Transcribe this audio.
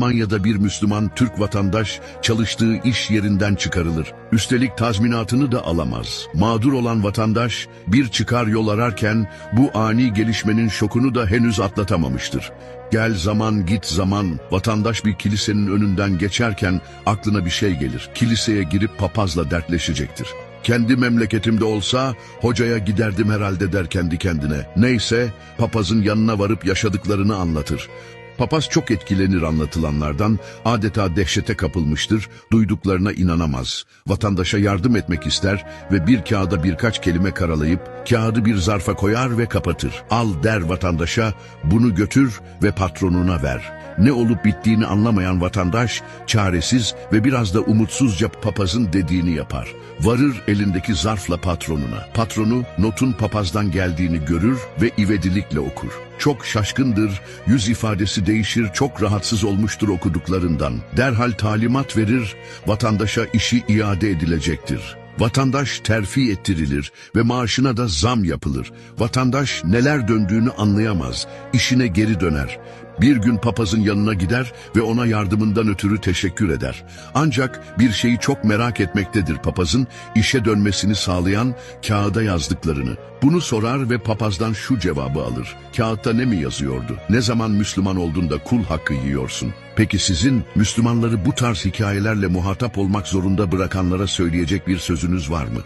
Almanya'da bir Müslüman Türk vatandaş çalıştığı iş yerinden çıkarılır. Üstelik tazminatını da alamaz. Mağdur olan vatandaş bir çıkar yol ararken bu ani gelişmenin şokunu da henüz atlatamamıştır. Gel zaman git zaman vatandaş bir kilisenin önünden geçerken aklına bir şey gelir. Kiliseye girip papazla dertleşecektir. Kendi memleketimde olsa hocaya giderdim herhalde der kendi kendine. Neyse papazın yanına varıp yaşadıklarını anlatır. Papaz çok etkilenir anlatılanlardan, adeta dehşete kapılmıştır, duyduklarına inanamaz. Vatandaşa yardım etmek ister ve bir kağıda birkaç kelime karalayıp kağıdı bir zarfa koyar ve kapatır. Al der vatandaşa, bunu götür ve patronuna ver. Ne olup bittiğini anlamayan vatandaş çaresiz ve biraz da umutsuzca papazın dediğini yapar. Varır elindeki zarfla patronuna. Patronu notun papazdan geldiğini görür ve ivedilikle okur. Çok şaşkındır, yüz ifadesi değişir, çok rahatsız olmuştur okuduklarından. Derhal talimat verir, vatandaşa işi iade edilecektir. Vatandaş terfi ettirilir ve maaşına da zam yapılır. Vatandaş neler döndüğünü anlayamaz, işine geri döner. Bir gün papazın yanına gider ve ona yardımından ötürü teşekkür eder. Ancak bir şeyi çok merak etmektedir papazın, işe dönmesini sağlayan kağıda yazdıklarını. Bunu sorar ve papazdan şu cevabı alır. Kağıtta ne mi yazıyordu? Ne zaman Müslüman olduğunda kul hakkı yiyorsun? Peki sizin Müslümanları bu tarz hikayelerle muhatap olmak zorunda bırakanlara söyleyecek bir sözünüz var mı?